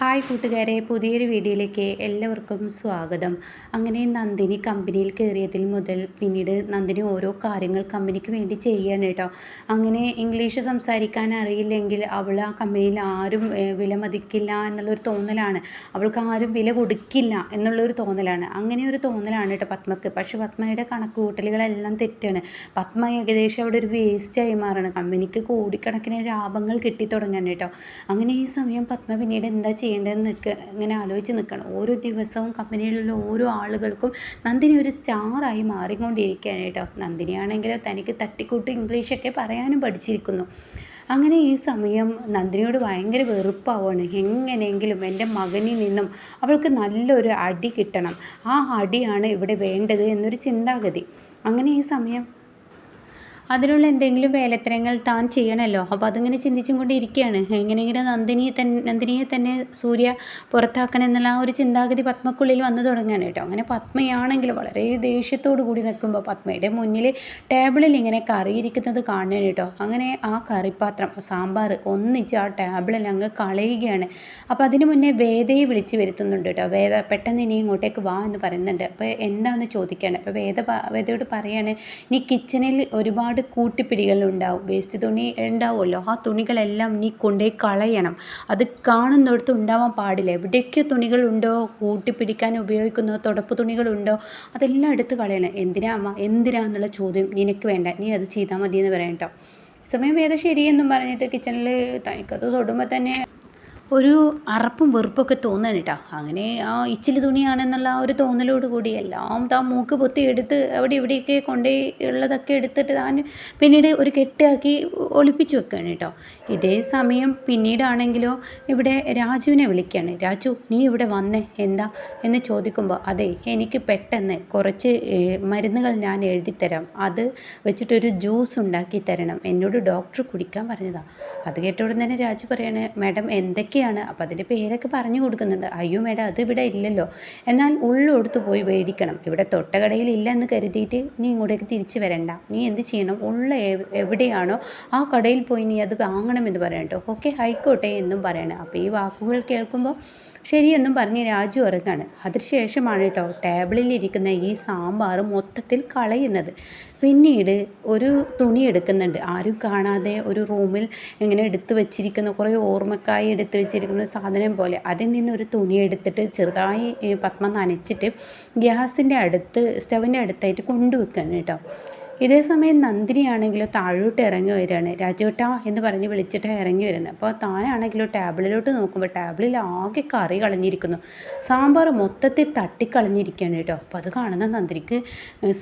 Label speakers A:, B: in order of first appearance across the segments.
A: Hi കൂട്ടുകാരെ പുതിയൊരു വീഡിയോയിലേക്ക് എല്ലാവർക്കും സ്വാഗതം. അങ്ങനെ നന്ദിനി കമ്പനിയിൽ കയറിയതിൽ മുതൽ പിന്നീട് നന്ദിനി ഓരോ കാര്യങ്ങൾ കമ്പനിക്ക് വേണ്ടി ചെയ്യാണ് കേട്ടോ. അങ്ങനെ ഇംഗ്ലീഷ് സംസാരിക്കാൻ അറിയില്ലെങ്കിൽ അവൾ ആ കമ്പനിയിൽ ആരും വില മതിക്കില്ല എന്നുള്ളൊരു തോന്നലാണ്. അവൾക്ക് ആരും വില കൊടുക്കില്ല എന്നുള്ളൊരു തോന്നലാണ്. അങ്ങനെ ഒരു തോന്നലാണ് കേട്ടോ പത്മക്ക്. പക്ഷെ പത്മയുടെ കണക്കുകൂട്ടലുകളെല്ലാം തെറ്റാണ്. പത്മ ഏകദേശം അവിടെ ഒരു വേസ്റ്റായി മാറണം. കമ്പനിക്ക് കോടിക്കണക്കിന് ലാഭങ്ങൾ കിട്ടി തുടങ്ങാൻ കേട്ടോ. അങ്ങനെ ഈ സമയം പത്മ പിന്നീട് എന്താ ചെയ്യേണ്ടതെന്ന് ഇങ്ങനെ ആലോചിച്ച് നിൽക്കണം ഓരോ ദിവസവും കമ്പനിയിലുള്ള ഓരോ ആളുകൾക്കും നന്ദിനി ഒരു സ്റ്റാറായി മാറിക്കൊണ്ടിരിക്കുകയാണ് കേട്ടോ. നന്ദിനിയാണെങ്കിൽ തനിക്ക് തട്ടിക്കൂട്ട് ഇംഗ്ലീഷൊക്കെ പറയാനും പഠിച്ചിരിക്കുന്നു. അങ്ങനെ ഈ സമയം നന്ദിനിയോട് ഭയങ്കര വെറുപ്പാവാണ്. എങ്ങനെയെങ്കിലും എന്റെ മകനിൽ നിന്നും അവൾക്ക് നല്ലൊരു അടി കിട്ടണം. ആ അടിയാണ് ഇവിടെ വേണ്ടത് എന്നൊരു ചിന്താഗതി. അങ്ങനെ ഈ സമയം അതിനുള്ള എന്തെങ്കിലും വേലത്തരങ്ങൾ താൻ ചെയ്യണമല്ലോ അപ്പോൾ അതിങ്ങനെ ചിന്തിച്ചും കൊണ്ടിരിക്കുകയാണ് എങ്ങനെയെങ്കിലും നന്ദിനിയെ തന്നെ നന്ദിനിയെ തന്നെ സൂര്യ പുറത്താക്കണം എന്നുള്ള ആ ഒരു ചിന്താഗതി പത്മക്കുള്ളിൽ വന്നു തുടങ്ങുകയാണ് കേട്ടോ. അങ്ങനെ പത്മയാണെങ്കിൽ വളരെ ദേഷ്യത്തോടു കൂടി നിൽക്കുമ്പോൾ പത്മയുടെ മുന്നിൽ ടേബിളിൽ ഇങ്ങനെ കറിയിരിക്കുന്നത് കാണണം കേട്ടോ. അങ്ങനെ ആ കറിപ്പാത്രം സാമ്പാർ ഒന്നിച്ച് ആ ടേബിളിൽ അങ്ങ് കളയുകയാണ്. അപ്പോൾ അതിന് മുന്നേ വേദയെ വിളിച്ച് വരുത്തുന്നുണ്ട് കേട്ടോ. വേദ പെട്ടെന്ന് ഇനി ഇങ്ങോട്ടേക്ക് വാ എന്ന് പറയുന്നുണ്ട്. അപ്പോൾ എന്താണെന്ന് ചോദിക്കുകയാണ്. അപ്പോൾ വേദ വേദയോട് പറയാണ് നീ കിച്ചണിൽ ഒരുപാട് കൂട്ടിപ്പിടികൾ ഉണ്ടാവും വേസ്റ്റ് തുണി ഉണ്ടാവുമല്ലോ? ആ തുണികളെല്ലാം നീ കൊണ്ടുപോയി കളയണം. അത് കാണുന്നിടത്ത് ഉണ്ടാവാൻ പാടില്ല. എവിടെയൊക്കെ തുണികളുണ്ടോ? കൂട്ടിപ്പിടിക്കാൻ ഉപയോഗിക്കുന്നോ തുടപ്പ് തുണികളുണ്ടോ? അതെല്ലാം എടുത്ത് കളയണം. എന്തിനാ അമ്മ? എന്തിനാ എന്നുള്ള ചോദ്യം നിനക്ക് വേണ്ട. നീ അത് ചെയ്താൽ മതി എന്ന് പറയാം കേട്ടോ. സമയം വേദ ശരിയെന്നും പറഞ്ഞിട്ട് കിച്ചണിൽ തനിക്കത് തൊടുമ്പോൾ തന്നെ ഒരു അറപ്പും വെറുപ്പൊക്കെ തോന്നാണ് കേട്ടോ അങ്ങനെ ആ ഇച്ചിരി തുണിയാണെന്നുള്ള ആ ഒരു തോന്നലോട് കൂടി എല്ലാം താ മൂക്ക് പൊത്തി എടുത്ത് അവിടെ ഇവിടെയൊക്കെ കൊണ്ടുപോയി ഉള്ളതൊക്കെ എടുത്തിട്ട് താൻ പിന്നീട് ഒരു കെട്ടിയാക്കി ഒളിപ്പിച്ച് വെക്കുകയാണ് കേട്ടോ ഇതേ സമയം പിന്നീടാണെങ്കിലോ ഇവിടെ രാജുവിനെ വിളിക്കുകയാണ് രാജു നീ ഇവിടെ വന്നേ. എന്താ? എന്ന് ചോദിക്കുമ്പോൾ അതെ എനിക്ക് പെട്ടെന്ന് കുറച്ച് മരുന്നുകൾ ഞാൻ എഴുതിത്തരാം അത് വെച്ചിട്ടൊരു ജ്യൂസ് ഉണ്ടാക്കി തരണം. എന്നോട് ഡോക്ടർ കുടിക്കാൻ പറഞ്ഞതാണ് അത് കേട്ട തന്നെ രാജു പറയാണ് മാഡം എന്തൊക്കെയാണ് അപ്പോൾ അതിന്റെ പേരൊക്കെ പറഞ്ഞു കൊടുക്കുന്നുണ്ട്. അയ്യോ മേഡം അത് ഇവിടെ ഇല്ലല്ലോ. എന്നാൽ ഉള്ളെടുത്ത് പോയി മേടിക്കണം ഇവിടെ തൊട്ടകടയിൽ ഇല്ല എന്ന് കരുതിയിട്ട് നീ ഇങ്ങോട്ടേക്ക് തിരിച്ചു വരണ്ട. നീ എന്ത് ചെയ്യണം? ഉള്ള എവിടെയാണോ ആ കടയിൽ പോയി നീ അത് വാങ്ങണമെന്ന് പറയണം കേട്ടോ. ഓക്കെ ആയിക്കോട്ടെ എന്നും പറയണം. അപ്പോൾ ഈ വാക്കുകൾ കേൾക്കുമ്പോൾ ശരിയെന്നും പറഞ്ഞ് രാജു ഇറങ്ങാണ് അതിനുശേഷമാണ് കേട്ടോ ടേബിളിൽ ഇരിക്കുന്ന ഈ സാമ്പാർ മൊത്തത്തിൽ കളയുന്നത്. പിന്നീട് ഒരു തുണി എടുക്കുന്നുണ്ട്. ആരും കാണാതെ ഒരു റൂമിൽ ഇങ്ങനെ എടുത്തു വെച്ചിരിക്കുന്ന കുറേ ഓർമ്മക്കായി എടുത്തു വെച്ചിരിക്കുന്ന സാധനം പോലെ അതിൽ നിന്ന് ഒരു തുണി എടുത്തിട്ട് ചെറുതായി പത്മ നനച്ചിട്ട് ഗ്യാസിന്റെ അടുത്ത് സ്റ്റവിന്റെ അടുത്തായിട്ട് കൊണ്ടുവെക്കുകയാണ് കേട്ടോ ഇതേ സമയം നന്ദിനിയാണെങ്കിലോ താഴോട്ട് ഇറങ്ങി വരികയാണ്. രാജുവേട്ടാ എന്ന് പറഞ്ഞ് വിളിച്ചിട്ട് ഇറങ്ങി വരുന്നത്. അപ്പോൾ താനാണെങ്കിലോ ടേബിളിലോട്ട് നോക്കുമ്പോൾ ടേബിളിൽ ആകെ കറി കളഞ്ഞിരിക്കുന്നു. സാമ്പാർ മൊത്തത്തിൽ തട്ടിക്കളഞ്ഞിരിക്കുകയാണ് കേട്ടോ. അപ്പോൾ അത് കാണുന്ന നന്ദിനിക്ക്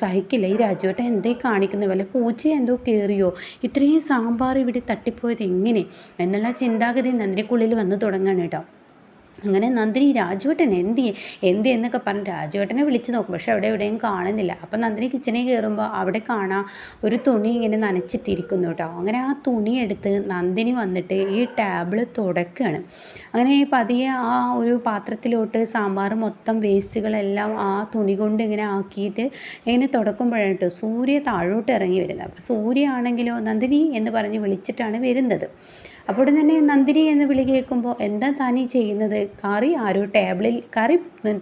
A: സഹിക്കില്ല. ഈ രാജുവേട്ട എന്തേ കാണിക്കുന്ന? വല്ല പൂച്ച എന്തോ കയറിയോ ഇത്രയും സാമ്പാർ ഇവിടെ തട്ടിപ്പോയത് എങ്ങനെ? എന്നുള്ള ചിന്താഗതി നന്ദിനിക്കുള്ളിൽ വന്ന് തുടങ്ങുകയാണ് കേട്ടോ. അങ്ങനെ നന്ദിനി രാജുവേട്ടൻ എന്തി എന്തി എന്നൊക്കെ പറഞ്ഞ് രാജുവേട്ടനെ വിളിച്ച് നോക്കും. പക്ഷെ അവിടെ എവിടെയും കാണുന്നില്ല. അപ്പം നന്ദിനി കിച്ചണിൽ കയറുമ്പോൾ അവിടെ കാണാം ഒരു തുണി ഇങ്ങനെ നനച്ചിട്ടിരിക്കുന്നു കേട്ടോ. അങ്ങനെ ആ തുണി എടുത്ത് നന്ദിനി വന്നിട്ട് ഈ ടേബിൾ തുടക്കുകയാണ് അങ്ങനെ പതിയെ ആ ഒരു പാത്രത്തിലോട്ട് സാമ്പാർ മൊത്തം വേസ്റ്റുകളെല്ലാം ആ തുണി കൊണ്ട് ഇങ്ങനെ ആക്കിയിട്ട് ഇങ്ങനെ തുടക്കുമ്പോഴാണ് സൂര്യ താഴോട്ട് ഇറങ്ങി വരുന്നത്. അപ്പോൾ സൂര്യ ആണെങ്കിലോ നന്ദിനി എന്ന് പറഞ്ഞ് വിളിച്ചിട്ടാണ് വരുന്നത്. അപ്പോൾ തന്നെ നന്ദിനി എന്ന് വിളി കേൾക്കുമ്പോൾ എന്താ താനീ ചെയ്യുന്നത്? കറി ആരോ ടേബിളിൽ കറി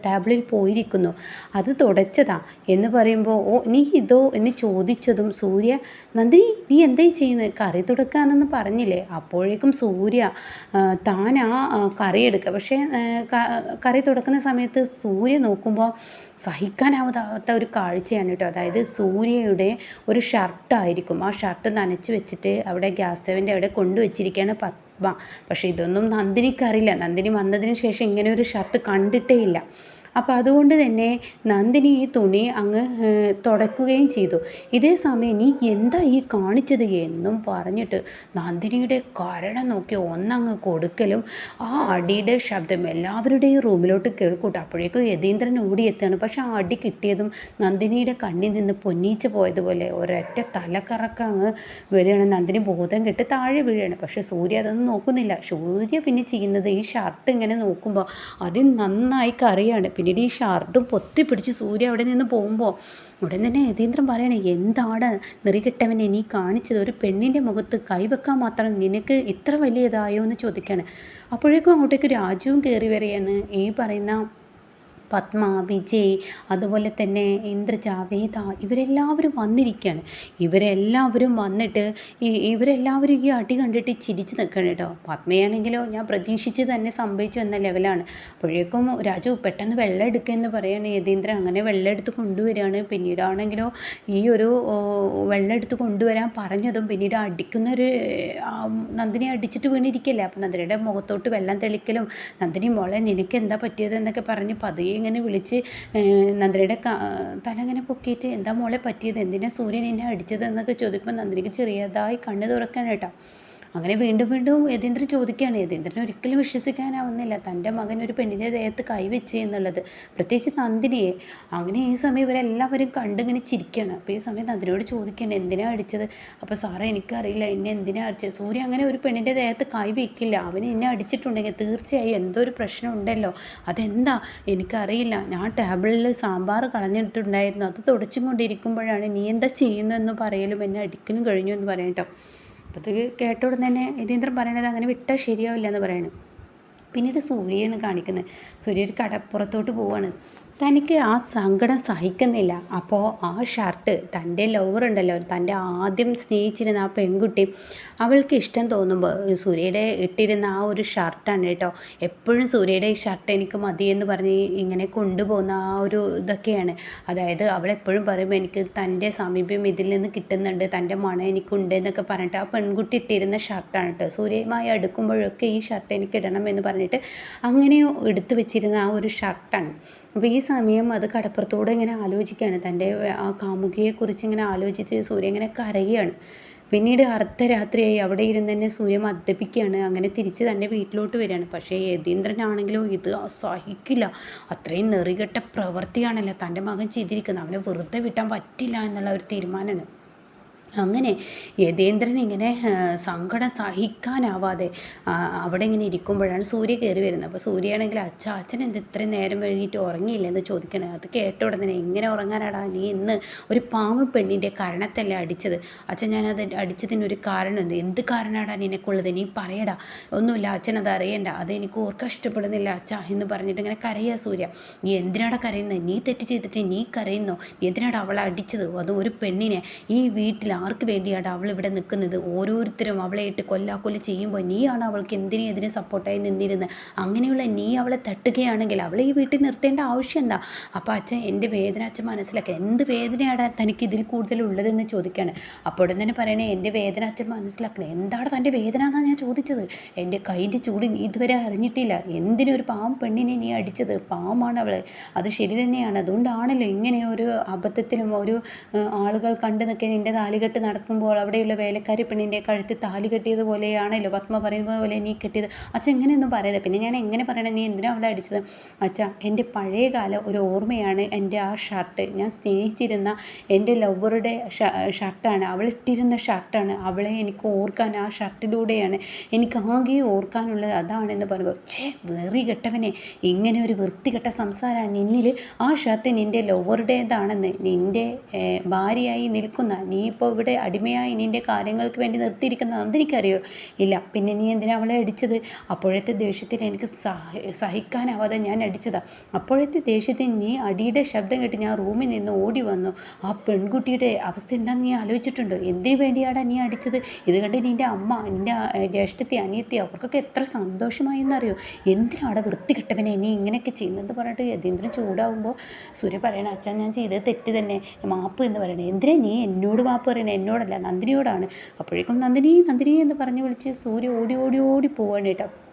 A: ടേബിളിൽ പോയിരിക്കുന്നു. അത് തുടച്ചതാ. എന്ന് പറയുമ്പോൾ ഓ നീ ഇതോ? എന്ന് ചോദിച്ചതും സൂര്യ നന്ദി നീ എന്തായി ചെയ്യുന്നത് കറി തുടക്കാനെന്ന് പറഞ്ഞില്ലേ? അപ്പോഴേക്കും സൂര്യ താൻ ആ കറി എടുക്കുക പക്ഷേ കറി തുടക്കുന്ന സമയത്ത് സൂര്യ നോക്കുമ്പോൾ സഹിക്കാനാവാത്ത ഒരു കാഴ്ചയാണ് കേട്ടോ. അതായത് സൂര്യയുടെ ഒരു ഷർട്ടായിരിക്കും. ആ ഷർട്ട് നനച്ച് വെച്ചിട്ട് അവിടെ ഗ്യാസ് സ്റ്റവിന്റെ അവിടെ കൊണ്ടുവച്ചിരിക്കുകയാണ് പത്മ പക്ഷേ ഇതൊന്നും നന്ദിനിക്കറിയില്ല. നന്ദിനി വന്നതിന് ശേഷം ഇങ്ങനെ ഒരു ഷർട്ട് കണ്ടിട്ടേ ഇല്ല. അപ്പോൾ അതുകൊണ്ട് തന്നെ നന്ദിനി ഈ തുണി അങ്ങ് തുടക്കുകയും ചെയ്തു. ഇതേ സമയം നീ എന്താ ഈ കാണിച്ചത് എന്നും പറഞ്ഞിട്ട് നന്ദിനിയുടെ കരണം നോക്കി ഒന്നങ്ങ് കൊടുക്കലും ആ അടിയുടെ ശബ്ദം എല്ലാവരുടെയും റൂമിലോട്ട് കേൾക്കൂട്ടോ. അപ്പോഴേക്കും യതീന്ദ്രൻ ഓടിയെത്താണ് പക്ഷെ ആ അടി കിട്ടിയതും നന്ദിനിയുടെ കണ്ണിൽ നിന്ന് പൊന്നീച്ച് പോയതുപോലെ ഒരൊറ്റ തലക്കറക്കം അങ്ങ് വരികയാണ്. നന്ദിനി ബോധം കെട്ട് താഴെ വീഴുകയാണ് പക്ഷെ സൂര്യ അതൊന്നും നോക്കുന്നില്ല. സൂര്യ പിന്നെ ചെയ്യുന്നത് ഈ ഷർട്ട് ഇങ്ങനെ നോക്കുമ്പോൾ അത് നന്നായി കറിയാണ് പിന്നെ പിന്നീട് ഈ ഷർട്ടും പൊത്തി പിടിച്ച് സൂര്യ അവിടെ നിന്ന് പോകുമ്പോൾ ഉടൻ തന്നെ യതീന്ദ്രൻ പറയണേ എന്താണ് നെറികെട്ടവനെ നീ കാണിച്ചത്? ഒരു പെണ്ണിന്റെ മുഖത്ത് കൈവെക്കാൻ മാത്രം നിനക്ക് ഇത്ര വലിയതായോ? എന്ന് ചോദിക്കുകയാണ് അപ്പോഴേക്കും അങ്ങോട്ടേക്ക് രാജുവും കയറി വരികയാണ്. ഈ പറയുന്ന പത്മ വിജയ് അതുപോലെ തന്നെ ഇന്ദ്രജ വേദ ഇവരെല്ലാവരും വന്നിരിക്കുകയാണ് ഇവരെല്ലാവരും വന്നിട്ട് ഇവരെല്ലാവരും ഈ അടി കണ്ടിട്ട് ചിരിച്ച് നിൽക്കണം കേട്ടോ. പത്മയാണെങ്കിലോ ഞാൻ പ്രതീക്ഷിച്ച് തന്നെ സംഭവിച്ചു എന്ന ലെവലാണ്. അപ്പോഴേക്കും രാജു പെട്ടെന്ന് വെള്ളം എടുക്കുമെന്ന് പറയുകയാണ് യതീന്ദ്രൻ അങ്ങനെ വെള്ളം എടുത്ത് കൊണ്ടുവരികയാണ്. പിന്നീടാണെങ്കിലോ ഈ ഒരു വെള്ളം എടുത്ത് കൊണ്ടുവരാൻ പറഞ്ഞതും പിന്നീട് അടിക്കുന്ന ഒരു നന്ദിനി അടിച്ചിട്ട് വീണിരിക്കല്ലേ? അപ്പം നന്ദിനിയുടെ മുഖത്തോട്ട് വെള്ളം തെളിക്കലും നന്ദിനി മോളെ നിനക്ക് എന്താ പറ്റിയത് എന്നൊക്കെ പറഞ്ഞ് പതിയെ ഇങ്ങനെ വിളിച്ച് നന്ദിയുടെ തല ഇങ്ങനെ പൊക്കിയിട്ട് എന്താ മോളെ പറ്റിയത്? എന്തിനാ സൂര്യൻ എന്നെ അടിച്ചത് എന്നൊക്കെ ചോദിക്കുമ്പോൾ നന്ദിനിക്ക് ചെറിയതായി കണ്ണ് തുറക്കാൻ കേട്ടോ അങ്ങനെ വീണ്ടും വീണ്ടും യതീന്ദ്രൻ ചോദിക്കുകയാണ് യതീന്ദ്രൻ ഒരിക്കലും വിശ്വസിക്കാനാവുന്നില്ല. തന്റെ മകൻ ഒരു പെണ്ണിന്റെ ദേഹത്ത് കൈവച്ച് എന്നുള്ളത്. പ്രത്യേകിച്ച് നന്ദിനിയെ. അങ്ങനെ ഈ സമയം ഇവരെല്ലാവരും കണ്ടിങ്ങനെ ചിരിക്കുകയാണ്. അപ്പോൾ ഈ സമയം നന്ദിനിയോട് ചോദിക്കുകയാണ് എന്തിനാണ് അടിച്ചത്? അപ്പോൾ സാറേ എനിക്കറിയില്ല. എന്നെ എന്തിനാണ് അടിച്ചത്? സൂര്യ അങ്ങനെ ഒരു പെണ്ണിന്റെ ദേഹത്ത് കൈ വയ്ക്കില്ല അവന് എന്നെ അടിച്ചിട്ടുണ്ടെങ്കിൽ തീർച്ചയായും എന്തോ ഒരു പ്രശ്നം ഉണ്ടല്ലോ അതെന്താ? എനിക്കറിയില്ല. ഞാൻ ടേബിളിൽ സാമ്പാർ കളഞ്ഞിട്ടുണ്ടായിരുന്നു. അത് തുടച്ചും കൊണ്ടിരിക്കുമ്പോഴാണ് നീ എന്താ ചെയ്യുന്നതെന്ന് പറയലും എന്നെ അടിക്കലും കഴിഞ്ഞു എന്ന് പറയട്ടോ അപ്പോൾ ഇത് കേട്ട തന്നെ യതീന്ദ്രൻ പറയണത് അങ്ങനെ വിട്ടാൽ ശരിയാവില്ല എന്ന് പറയണം. പിന്നീട് സൂര്യയാണ് കാണിക്കുന്നത്. സൂര്യ ഒരു കടപ്പുറത്തോട്ട് പോവാണ്. തനിക്ക് ആ സങ്കടം സഹിക്കുന്നില്ല. അപ്പോൾ ആ ഷർട്ട് തന്റെ ലവർ ഉണ്ടല്ലോ. തന്റെ ആദ്യം സ്നേഹിച്ചിരുന്ന ആ പെൺകുട്ടി അവൾക്ക് ഇഷ്ടം തോന്നുമ്പോൾ സൂര്യയുടെ ഇട്ടിരുന്ന ആ ഒരു ഷർട്ടാണ് കേട്ടോ. എപ്പോഴും സൂര്യയുടെ ഈ ഷർട്ട് എനിക്ക് മതി എന്ന് പറഞ്ഞ് ഇങ്ങനെ കൊണ്ടുപോകുന്ന ആ ഒരു ഇതൊക്കെയാണ്. അതായത് അവൾ എപ്പോഴും പറയുമ്പോൾ എനിക്ക് തന്റെ സമീപം ഇതിൽ നിന്ന് കിട്ടുന്നുണ്ട്. തന്റെ മണം എനിക്കുണ്ട് എന്നൊക്കെ പറഞ്ഞിട്ട് ആ പെൺകുട്ടി ഇട്ടിരുന്ന ഷർട്ടാണ് കേട്ടോ. സൂര്യയുമായി അടുക്കുമ്പോഴൊക്കെ ഈ ഷർട്ട് എനിക്ക് ഇടണം എന്ന് പറഞ്ഞിട്ട് അങ്ങനെ എടുത്തു വെച്ചിരുന്ന ആ ഒരു ഷർട്ടാണ്. അപ്പോൾ ഈ സമയം അത് കടപ്പുറത്തോടെ ഇങ്ങനെ ആലോചിക്കുകയാണ്. തന്റെ ആ കാമുകിയെക്കുറിച്ച് ഇങ്ങനെ ആലോചിച്ച് സൂര്യ ഇങ്ങനെ കരയുകയാണ്. പിന്നീട് അർദ്ധരാത്രിയായി അവിടെ ഇരുന്ന് തന്നെ സൂര്യ മദ്യപിക്കുകയാണ്. അങ്ങനെ തിരിച്ച് തന്റെ വീട്ടിലോട്ട് വരികയാണ്. പക്ഷേ യതീന്ദ്രനാണെങ്കിലും ഇത് സഹിക്കില്ല അത്രയും നെറികെട്ട പ്രവൃത്തിയാണല്ലോ തന്റെ മകൻ ചെയ്തിരിക്കുന്നത്. അവനെ വെറുതെ വിട്ടാൻ പറ്റില്ല എന്നുള്ള ഒരു തീരുമാനമാണ്. അങ്ങനെ യതേന്ദ്രൻ ഇങ്ങനെ സങ്കടം സഹിക്കാനാവാതെ അവിടെ ഇങ്ങനെ ഇരിക്കുമ്പോഴാണ് സൂര്യ കയറി വരുന്നത്. അപ്പോൾ സൂര്യയാണെങ്കിൽ അച്ഛ അച്ഛൻ എന്ത് ഇത്രയും നേരം കഴിഞ്ഞിട്ട് ഉറങ്ങിയില്ല എന്ന് ചോദിക്കണേ. അത് കേട്ട ഉടനെ എങ്ങനെ ഉറങ്ങാനാടാ നീ ഇന്ന് ഒരു പാമ്പ് പെണ്ണിന്റെ കരണത്തല്ലേ അടിച്ചത്. അച്ഛൻ ഞാനത് അടിച്ചതിനൊരു കാരണമുണ്ട് എന്ത്? കാരണമാടാ നിനക്കുള്ളത്? നീ പറയടാ. ഒന്നുമില്ല അച്ഛൻ അത് അറിയണ്ട. അത് എനിക്ക് ഓർക്കാൻ ഇഷ്ടപ്പെടുന്നില്ല അച്ഛ എന്ന് പറഞ്ഞിട്ട് ഇങ്ങനെ കരയുക സൂര്യ. നീ എന്തിനാടാ കരയുന്നത് നീ തെറ്റ് ചെയ്തിട്ട് നീ കരയുന്നോ? എന്തിനാടാ അവളെ അടിച്ചത്? അതും ഒരു പെണ്ണിനെ ഈ വീട്ടിൽ ആർക്ക് വേണ്ടിയാണ് അവൾ ഇവിടെ നിൽക്കുന്നത്? ഓരോരുത്തരും അവളെ ഇട്ട് കൊല്ലാക്കൊല്ല ചെയ്യുമ്പോൾ നീയാണ് അവൾക്ക് എന്തിനും എതിരെ സപ്പോർട്ടായി നിന്നിരുന്നത്? അങ്ങനെയുള്ള നീ അവളെ തട്ടുകയാണെങ്കിൽ അവളെ ഈ വീട്ടിൽ നിർത്തേണ്ട ആവശ്യം എന്താ? അപ്പോൾ അച്ഛൻ എന്റെ വേദന അച്ഛൻ മനസ്സിലാക്കുക എന്ത് വേദനയാണ് തനിക്ക് ഇതിൽ കൂടുതൽ ഉള്ളതെന്ന് ചോദിക്കുകയാണ് ഉടൻ തന്നെ പറയണേ എന്റെ വേദന അച്ഛൻ മനസ്സിലാക്കണേ. എന്താണ് തന്റെ വേദന എന്നാണ് ഞാൻ ചോദിച്ചത്? എന്റെ കൈന്റെ ചൂട് നീ ഇതുവരെ അറിഞ്ഞിട്ടില്ല. എന്തിനൊരു പാവം പെണ്ണിനെ നീ അടിച്ചത്? പാവമാണ് അവൾ അത് ശരി തന്നെയാണ്. അതുകൊണ്ടാണല്ലോ ഇങ്ങനെ ഒരു അബദ്ധത്തിലും ഒരു ആളുകൾ കണ്ടു നിൽക്കാൻ എന്റെ കെട്ട് നടക്കുമ്പോൾ അവിടെയുള്ള വേലക്കാരി പെണ്ണിന്റെ കഴുത്തിൽ താലി കെട്ടിയത് പോലെയാണല്ലോ. പത്മ പറയുന്നത് പോലെ നീ കെട്ടിയത്. അച്ഛൻ എങ്ങനെയൊന്നും പറയരുത്. പിന്നെ ഞാൻ എങ്ങനെ പറയണേ? നീ എന്തിനാ അവളെ അടിച്ചത്? അച്ഛ എന്റെ പഴയകാല ഒരു ഓർമ്മയാണ്. എന്റെ ആ ഷർട്ട് ഞാൻ സ്നേഹിച്ചിരുന്ന എന്റെ ലവറുടെ ഷർട്ടാണ് അവൾ ഇട്ടിരുന്ന ഷർട്ടാണ് അവളെ എനിക്ക് ഓർക്കാൻ ആ ഷർട്ടിലൂടെയാണ് എനിക്ക് ആകെ ഓർക്കാനുള്ളത്. അതാണെന്ന് പറയുമ്പോൾ ഛേ വെറി കെട്ടവനെ. ഇങ്ങനെ ഒരു വൃത്തികെട്ട സംസാരം നിന്നിൽ ആ ഷർട്ട് നിന്റെ ലവറുടേതാണെന്ന് നിന്റെ ഭാര്യയായി നിൽക്കുന്ന നീ ഇപ്പോൾ ഇവിടെ അടിമയായി നിന്റെ കാര്യങ്ങൾക്ക് വേണ്ടി നിർത്തിയിരിക്കുന്നത് അതെനിക്കറിയോ? ഇല്ല. പിന്നെ നീ എന്തിനാ അവളെ അടിച്ചത്? അപ്പോഴത്തെ ദേഷ്യത്തിന് എനിക്ക് സഹിക്കാനാവാതെ ഞാൻ അടിച്ചതാണ് അപ്പോഴത്തെ ദേഷ്യത്തിന് നീ അടിയുടെ ശബ്ദം കേട്ട് ഞാൻ റൂമിൽ നിന്ന് ഓടി വന്നു. ആ പെൺകുട്ടിയുടെ അവസ്ഥ എന്താണെന്ന് നീ ആലോചിച്ചിട്ടുണ്ടോ? എന്തിനു വേണ്ടിയാണ് നീ അടിച്ചത്? ഇത് കണ്ട് നിന്റെ അമ്മ നിന്റെ ജ്യേഷ്ഠത്തി അനിയത്തി അവർക്കൊക്കെ എത്ര സന്തോഷമായി എന്നറിയോ എന്തിനാണ് വൃത്തികെട്ടവനെ നീ ഇങ്ങനെയൊക്കെ ചെയ്യുന്നത് പറഞ്ഞിട്ട് യതീന്ദ്രൻ ചൂടാവുമ്പോൾ സൂര്യ പറയണ അച്ഛൻ ഞാൻ ചെയ്തത് തെറ്റ് തന്നെ. മാപ്പ് എന്ന് പറയണേ. എന്തിനാ നീ എന്നോട് മാപ്പ് പറയണേ? എന്നോടല്ല നന്ദിനിയോടാണ്. അപ്പോഴേക്കും നന്ദിനി നന്ദിനി എന്ന് പറഞ്ഞ് വിളിച്ച് സൂര്യ ഓടി ഓടി ഓടി പോവാണ് കേട്ടോ.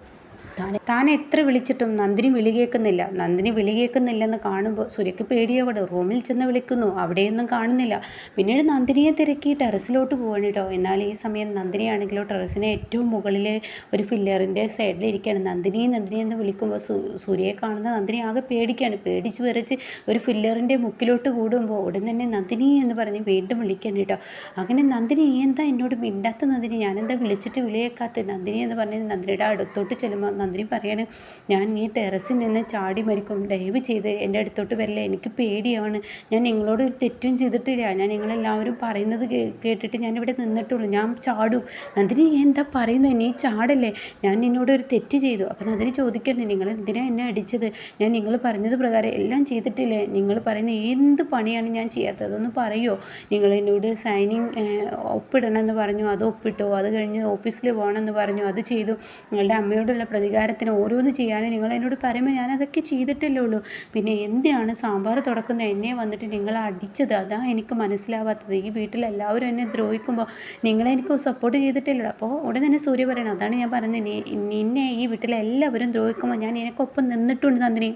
A: താൻ താൻ എത്ര വിളിച്ചിട്ടും നന്ദിനി വിളി കേൾക്കുന്നില്ല നന്ദിനി വിളി കേൾക്കുന്നില്ലെന്ന് കാണുമ്പോൾ സുരയ്ക്ക് പേടിയവിടെ. റൂമിൽ ചെന്ന് വിളിക്കുന്നു. അവിടെയൊന്നും കാണുന്നില്ല. പിന്നീട് നന്ദിനിയെ തിരക്കി ടെറസിലോട്ട് പോവാണ് കേട്ടോ എന്നാൽ ഈ സമയം നന്ദിനിയാണെങ്കിലോ ടെറസിനെ ഏറ്റവും മുകളിലെ ഒരു ഫില്ലറിന്റെ സൈഡിലിരിക്കുകയാണ് നന്ദിനി നന്ദിനി എന്ന് വിളിക്കുമ്പോൾ സൂര്യയെ കാണുന്ന നന്ദിനി ആകെ പേടിക്കുകയാണ്. പേടിച്ച് വിറച്ച് ഒരു ഫില്ലറിന്റെ മുക്കിലോട്ട് കൂടുമ്പോൾ ഉടൻ തന്നെ നന്ദിനി എന്ന് പറഞ്ഞ് വീണ്ടും വിളിക്കാൻ കേട്ടോ അങ്ങനെ നന്ദിനി എന്താ എന്നോട് മിണ്ടാത്ത നന്ദിനി? ഞാനെന്താ വിളിച്ചിട്ട് വിളിയേക്കാത്ത? നന്ദിനി എന്ന് പറഞ്ഞ് നന്ദിനിയുടെ അടുത്തോട്ട് ചെല്ലുമ്പോൾ നന്ദിനി പറയാണ് ഞാൻ ഈ ടെറസിൽ നിന്ന് ചാടി മരിക്കും. ദയവ് ചെയ്ത് എന്റെ അടുത്തോട്ട് വരില്ല. എനിക്ക് പേടിയാണ്. ഞാൻ നിങ്ങളോട് ഒരു തെറ്റും ചെയ്തിട്ടില്ല. ഞാൻ നിങ്ങളെല്ലാവരും പറയുന്നത് കേട്ടിട്ട് ഞാൻ ഇവിടെ നിന്നിട്ടുള്ളൂ. ഞാൻ ചാടും. നന്ദിനി എന്താ പറയുന്നത് നീ ചാടല്ലേ? ഞാൻ നിന്നോട് ഒരു തെറ്റ് ചെയ്തു. അപ്പം നന്ദിനി ചോദിക്കണ്ടേ നിങ്ങൾ എന്തിനാണ് എന്നെ അടിച്ചത്? ഞാൻ നിങ്ങൾ പറഞ്ഞത് പ്രകാരം എല്ലാം ചെയ്തിട്ടില്ലേ? നിങ്ങൾ പറയുന്ന എന്ത് പണിയാണ് ഞാൻ ചെയ്യാത്തത്? പറയുമോ നിങ്ങൾ എന്നോട് സൈനിങ് ഒപ്പിടണമെന്ന് പറഞ്ഞു. അത് ഒപ്പിട്ടോ. അത് കഴിഞ്ഞ് ഓഫീസിൽ പോകണമെന്ന് പറഞ്ഞു. അത് ചെയ്തു. നിങ്ങളുടെ അമ്മയോടുള്ള പ്രതികാരത്തിന് ഓരോന്ന് ചെയ്യാനും നിങ്ങൾ എന്നോട് പറയുമ്പോൾ ഞാൻ അതൊക്കെ ചെയ്തിട്ടല്ലേ ഉള്ളൂ. പിന്നെ എന്തിനാണ് സാമ്പാർ തുടക്കുന്ന എന്നെ വന്നിട്ട് നിങ്ങൾ അടിച്ചത്. അതാണ് എനിക്ക് മനസ്സിലാവാത്തത്. ഈ വീട്ടിൽ എല്ലാവരും എന്നെ ദ്രോഹിക്കുമ്പോൾ നിങ്ങളെനിക്ക് സപ്പോർട്ട് ചെയ്തിട്ടില്ലല്ലോ അപ്പോൾ ഉടൻ തന്നെ സൂര്യ പറയണം. അതാണ് ഞാൻ പറഞ്ഞത്. നിന്നെ ഈ വീട്ടിലെ എല്ലാവരും ദ്രോഹിക്കുമ്പോൾ ഞാൻ നിനക്കൊപ്പം നിന്നിട്ടുണ്ട് നന്ദിനി.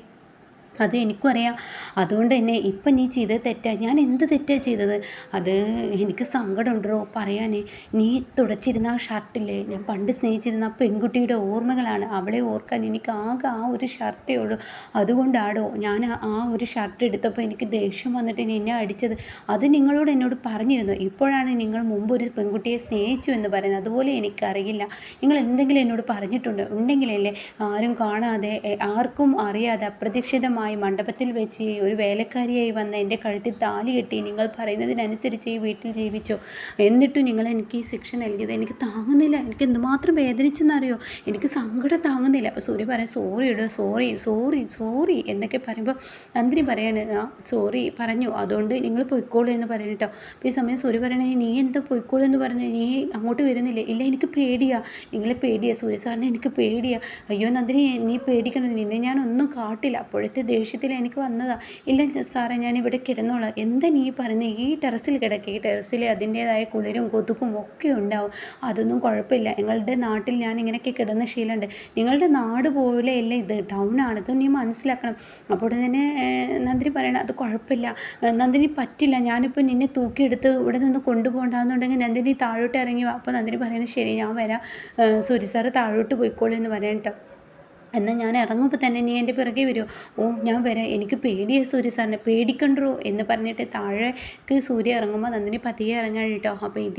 A: അത് എനിക്കും അറിയാം അതുകൊണ്ട് തന്നെ ഇപ്പം നീ ചെയ്ത തെറ്റാ. ഞാൻ എന്ത് തെറ്റാണ് ചെയ്തത്? അത് എനിക്ക് സങ്കടമുണ്ടോ? പറയാൻ നീ തുടച്ചിരുന്ന ആ ഷർട്ടില്ലേ? ഞാൻ പണ്ട് സ്നേഹിച്ചിരുന്ന ആ പെൺകുട്ടിയുടെ ഓർമ്മകളാണ്. അവളെ ഓർക്കാൻ എനിക്ക് ആകെ ആ ഒരു ഷർട്ടേ ഉള്ളൂ. അതുകൊണ്ടാടോ ഞാൻ ആ ഒരു ഷർട്ട് എടുത്തപ്പോൾ എനിക്ക് ദേഷ്യം വന്നിട്ട് എന്നെ അടിച്ചത്? അത് നിങ്ങളോട് എന്നോട് പറഞ്ഞിരുന്നു. ഇപ്പോഴാണ് നിങ്ങൾ മുമ്പ് ഒരു പെൺകുട്ടിയെ സ്നേഹിച്ചു എന്ന് പറയുന്നത്. അതുപോലെ എനിക്കറിയില്ല. നിങ്ങൾ എന്തെങ്കിലും എന്നോട് പറഞ്ഞിട്ടുണ്ട്? ഉണ്ടെങ്കിലല്ലേ ആരും കാണാതെ ആർക്കും അറിയാതെ അപ്രതീക്ഷിതമായി ആദ്യമായി മണ്ഡപത്തിൽ വെച്ച് ഒരു വേലക്കാരിയായി വന്ന എന്റെ കഴുത്തിൽ താലി കെട്ടി നിങ്ങൾ പറയുന്നതിനനുസരിച്ച് ഈ വീട്ടിൽ ജീവിച്ചു. എന്നിട്ടും നിങ്ങൾ എനിക്ക് ഈ ശിക്ഷ നൽകിയത് എനിക്ക് താങ്ങുന്നില്ല. എനിക്ക് എന്തുമാത്രം വേദനിച്ചെന്നറിയോ? എനിക്ക് സങ്കടം താങ്ങുന്നില്ല. അപ്പോൾ സൂര്യ പറയാം സോറി ഇടുക സോറി സോറി സോറി എന്നൊക്കെ പറയുമ്പോൾ നന്ദിനി പറയാണ് സോറി പറഞ്ഞു. അതുകൊണ്ട് നിങ്ങൾ പൊയ്ക്കോളൂ എന്ന് പറയട്ടോ അപ്പോൾ ഈ സമയം സൂര്യ പറയണേ നീ എന്താ പൊയ്ക്കോളൂ എന്ന് പറഞ്ഞു? നീ അങ്ങോട്ട് വരുന്നില്ലേ? ഇല്ല എനിക്ക് പേടിയാ. നിങ്ങളെ പേടിയാ. സൂര്യ സാറിനെ എനിക്ക് പേടിയാ. അയ്യോ നന്ദിനി നീ പേടിക്കണം നിന്നെ ഞാനൊന്നും കാട്ടില്ല. അപ്പോഴത്തെ ദേഷ്യത്തിൽ എനിക്ക് വന്നതാ. ഇല്ല സാറേ ഞാൻ ഇവിടെ കിടന്നോളാം. എന്താ നീ പറയുന്നത് ഈ ടെറസിൽ കിടക്കുക ഈ ടെറസിൽ അതിന്റേതായ കുളിരും കൊതുക്കും ഒക്കെ ഉണ്ടാവും. അതൊന്നും കുഴപ്പമില്ല. നിങ്ങളുടെ നാട്ടിൽ ഞാൻ ഇങ്ങനെയൊക്കെ കിടന്ന ശീലമുണ്ട്. നിങ്ങളുടെ നാട് പോലെയല്ല ഇത്. ടൗണാണ് ഇത് നീ മനസ്സിലാക്കണം. അപ്പോൾ തന്നെ നന്ദിനി പറയണം അത് കുഴപ്പമില്ല. നന്ദിനി പറ്റില്ല. ഞാനിപ്പോൾ നിന്നെ തൂക്കിയെടുത്ത് ഇവിടെ നിന്ന് കൊണ്ടുപോകണ്ടെന്നുണ്ടെങ്കിൽ നന്ദിനി താഴോട്ട് ഇറങ്ങി അപ്പോൾ നന്ദിനി പറയണം ശരി ഞാൻ വരാം. സൂര്യ സാറ് താഴോട്ട് പോയിക്കോളൂ എന്ന് പറയാം കേട്ടോ. എന്നാൽ ഞാൻ ഇറങ്ങുമ്പോൾ തന്നെ നീ എന്റെ പിറകെ വരുമോ ഓ ഞാൻ വരാം. എനിക്ക് പേടിയ സൂര്യ സാറിനെ. പേടിക്കണ്ടോ? എന്ന് പറഞ്ഞിട്ട് താഴേക്ക് സൂര്യ ഇറങ്ങുമ്പോൾ നന്ദിനി പതിയെ ഇറങ്ങാൻ കേട്ടോ അപ്പോൾ ഇത്